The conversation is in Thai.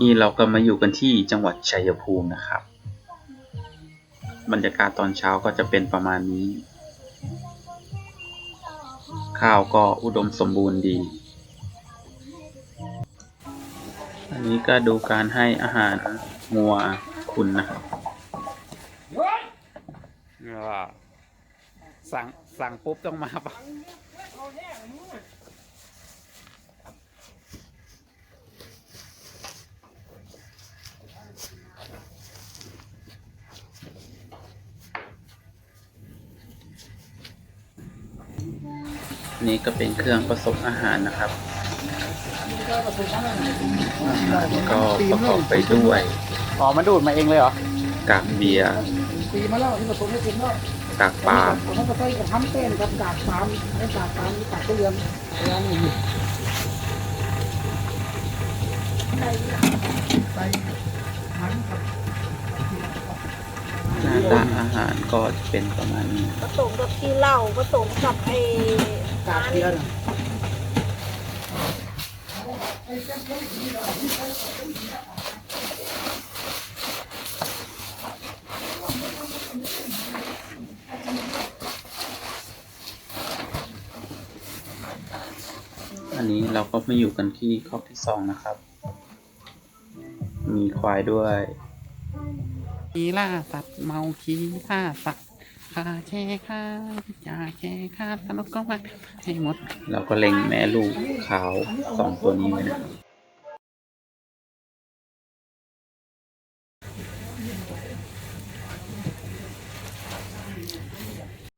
นี่เราก็มาอยู่กันที่จังหวัดชัยภูมินะครับ บรรยากาศตอนเช้าก็จะเป็นประมาณนี้ ข้าวก็อุดมสมบูรณ์ดี อันนี้ก็ดูการให้อาหารงัวคุณนะครับสั่งสั่งปุ๊บต้องมาปะ นี่ก็เป็นเครื่องผสมอาหารนะครับก็ประกอบไปด้วยอ๋อมันดูดมาเองเลยเหรอกากเบียร์ปีมาแล้วที่ผสมให้กินแล้วกากปลาล์มผมก็ใส่กับทำเต้นกับกาดปาล์มให้กาดปาล์มกาดทุเรียนอะไรนี่ใส่มันกับหน้าตาอาหารก็จะเป็นประมาณนี้ผสมกับที่เหล้าผสมกับไอ้ กาดเทียนอันนี้เราก็มาอยู่กันที่ข้อที่สองนะครับ มีควายด้วย ขี่ล่าสัตว์เมาขี่ล่าสัตว์ คาแช่ข้าจ่าแช่ข้าสนุกก็มาให้หมด เราก็เล็งแม่ลูกขาวสองตัวนี้ไว้นะครับ